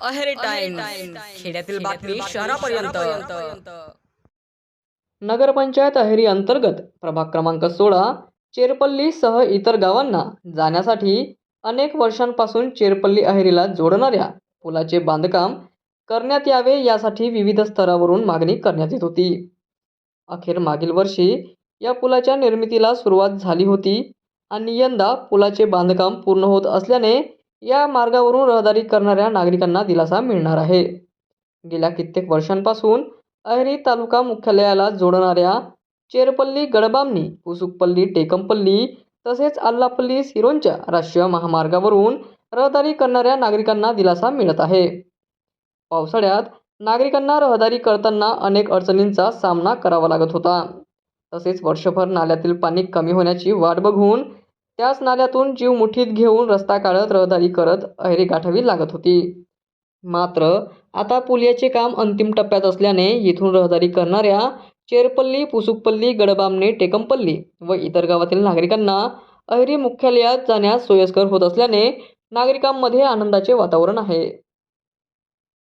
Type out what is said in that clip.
Aheri time खेड्यातील बातमी शहरापर्यंत. नगरपंचायत अहेरी अंतर्गत प्रभाग क्रमांक सोळा चेरपल्ली सह इतर गावांना जाण्यासाठी अनेक वर्षांपासून चेरपल्ली अहेरीला जोडणाऱ्या पुलाचे बांधकाम करण्यात यावे यासाठी विविध स्तरावरून मागणी करण्यात येत होती. अखेर मागील वर्षी या पुलाच्या निर्मितीला सुरुवात झाली होती आणि यंदा पुलाचे बांधकाम पूर्ण होत असल्याने या मार्गावरून रहदारी करणाऱ्या नागरिकांना दिलासा मिळणार आहे. गेल्या कित्येक वर्षांपासून अहेरी तालुका मुख्यालयाला जोडणाऱ्या चेरपल्ली गडबामणी पुसुकपल्ली टेकमपल्ली तसेच आल्लापल्ली सिरोंच्या राष्ट्रीय महामार्गावरून रहदारी करणाऱ्या नागरिकांना दिलासा मिळत आहे. पावसाळ्यात नागरिकांना रहदारी करताना अनेक अडचणींचा सामना करावा लागत होता. तसेच वर्षभर नाल्यातील पाणी कमी होण्याची वाट बघून त्याच नाल्यातून जीव मुठीत घेऊन रस्ता काढत रहदारी करत अहेरी गाठावी लागत होती. मात्र आता पुलियाचे काम अंतिम टप्प्यात असल्याने येथून रहदारी करणाऱ्या चेरपल्ली पुसुकपल्ली गडबामणे टेकमपल्ली व इतर गावातील नागरिकांना अहेरी मुख्यालयात जाण्यास सोयीस्कर होत असल्याने नागरिकांमध्ये आनंदाचे वातावरण आहे.